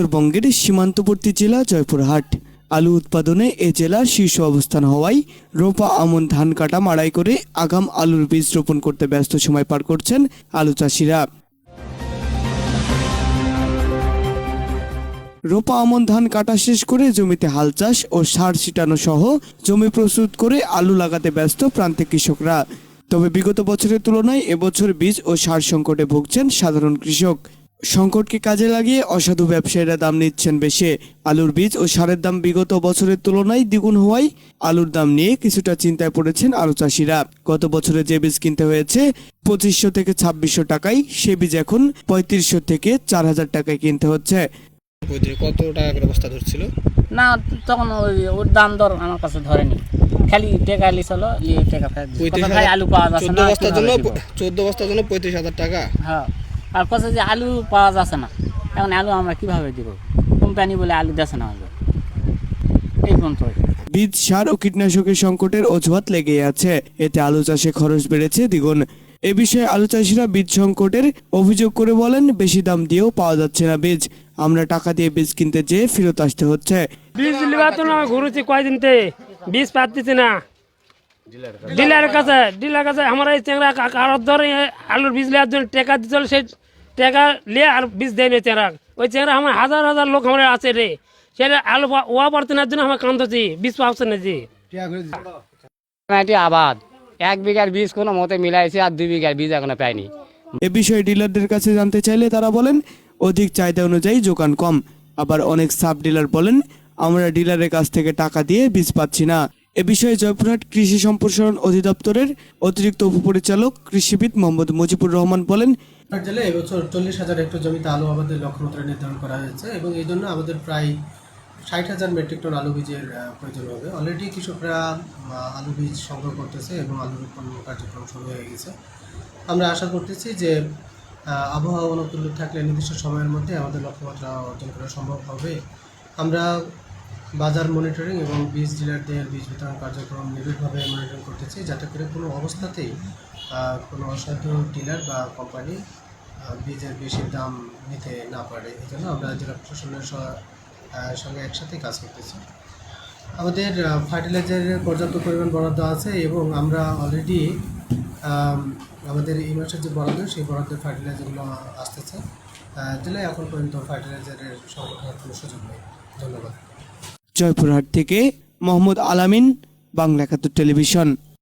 উত্তরবঙ্গের সীমান্তবর্তী জেলা জয়পুরহাট। আলু উৎপাদনে এ জেলার শীর্ষ অবস্থান হওয়ায় রোপা, আমন, ধান কাটা, মাড়াই করে আগাম আলুর বীজ রোপণ করতে ব্যস্ত সময় পার করছেন আলু চাষিরা। রোপা, আমন, ধান কাটা শেষ করে জমিতে হাল চাষ ও সার ছিটানো সহ জমি প্রস্তুত করে আলু লাগাতে ব্যস্ত প্রান্তিক কৃষকরা। তবে বিগত বছরের তুলনায় এবছর বীজ ও সার সংকটে ভুগছেন সাধারণ কৃষক। সংকটকে কাজে লাগিয়ে অসাধু ব্যবসায়ীরা দাম নিচ্ছেন বেশি। আলুর বীজ ও সারের দাম বিগত বছরের তুলনায় দ্বিগুণ হওয়ায় আলুর দাম নিয়ে কিছুটা চিন্তায় পড়েছেন আলু চাষিরা। গত বছরে যে বীজ কিনতে হয়েছে পঁচিশশো থেকে ছাব্বিশশো টাকায় সে বীজ এখন পঁয়ত্রিশশো থেকে চার হাজার টাকায় কিনতে হচ্ছে। কত টাকা করে বস্তা ধরছিল? না তখন ওই ওর দাম দর আমার কাছে ধরেনি। খালি টেকা লিছিল নিয়ে টেকা আলু পাওয়া যাচ্ছে চোদ্দ না বস্তার জন্য চোদ্দ বস্তার জন্য পঁয়ত্রিশ হাজার টাকা। হ্যাঁ। আর কথা যে আলু পাওয়া যাচ্ছে না। এখন আলু আমরা কীভাবে দিব? কোম্পানি বলে আলু দেছে না আমাদের এই পর্যন্ত। বীজ সার ও কীটনাশকের সংকটের অজুহাত লেগেই আছে। এতে আলু চাষে খরচ বেড়েছে দ্বিগুণ। এ বিষয়ে আলু চাষিরা বীজ সংকটের অভিযোগ করে বলেন বেশি দাম দিয়েও পাওয়া যাচ্ছে না বীজ। আমরা টাকা দিয়ে বীজ কিনতে যেয়ে ফেরত আসতে হচ্ছে। বীজ লিবার তো না ঘুরেছি কয়দিন তে বীজ পাচ্ছি না। ডিলারের কাছে। ডিলার কাছে আমার এই চেংরা কারোর ধরে আলুর বীজ নেওয়ার জন্য টাকা দিতে সেই টাকা নিয়ে আর বীজ দেয় না চেংরা ওই চেংরা আমার হাজার হাজার লোক আমার আছে রে। সেটা আলু ওয়া পারতে না জন্য আমার কান্দছি বীজ পাচ্ছে না জি এটি আবাদ। এক বিঘার বীজ কোনো মতে মিলাইছে আর দুই বিঘার বীজ এখনও পাইনি এ বিষয়ে ডিলারদের কাছে জানতে চাইলে তারা বলেন অধিক চাহিদা অনুযায়ী যোগান কম। আবার অনেক সাব ডিলার বলেন আমরা ডিলারের কাছ থেকে টাকা দিয়ে বীজ পাচ্ছি না। এ বিষয়ে জয়পুরহাট কৃষি সম্প্রসারণ অধিদপ্তরের অতিরিক্ত উপপরিচালক কৃষিবিদ মোহাম্মদ মুজিবুর রহমান বলেন জেলায় এবছর চল্লিশ হাজার হেক্টর জমিতে আলু আবাদের লক্ষ্যমাত্রা নির্ধারণ করা হয়েছে এবং এই জন্য আমাদের প্রায় ষাট হাজার মেট্রিক টন আলু বীজের প্রয়োজন হবে। অলরেডি কৃষকরা আলু বীজ সংগ্রহ করতেছে এবং আলু রোপণ কার্যক্রম শুরু হয়ে গেছে। আমরা আশা করতেছি যে আবহাওয়া অনুকূল থাকলে নির্দিষ্ট সময়ের মধ্যে আমাদের লক্ষ্যমাত্রা অর্জন করা সম্ভব হবে। আমরা বাজার মনিটরিং এবং বীজ ডিলারদের বীজ বিতরণ কার্যক্রম নিবিড়ভাবে মনিটরিং করতেছি, যাতে করে কোনো অবস্থাতেই কোনো অসাধু ডিলার বা কোম্পানি বীজের বেশি দাম নিতে না পারে। এই জন্য আমরা জেলা প্রশাসনের সঙ্গে একসাথে কাজ করতেছি। আমাদের ফার্টিলাইজারের পর্যাপ্ত পরিমাণ বরাদ্দ আছে এবং আমরা অলরেডি আমাদের এই মাসের যে বরাদ্দ, সেই বরাদ্দের ফার্টিলাইজারগুলো আসতেছে। জেলায় এখন পর্যন্ত ফার্টিলাইজারের সংকট কোনো সুযোগ নেই। ধন্যবাদ। জয়পুরহাট থেকে মোহাম্মদ আলামিন বাংলা একাত্তর টেলিভিশন।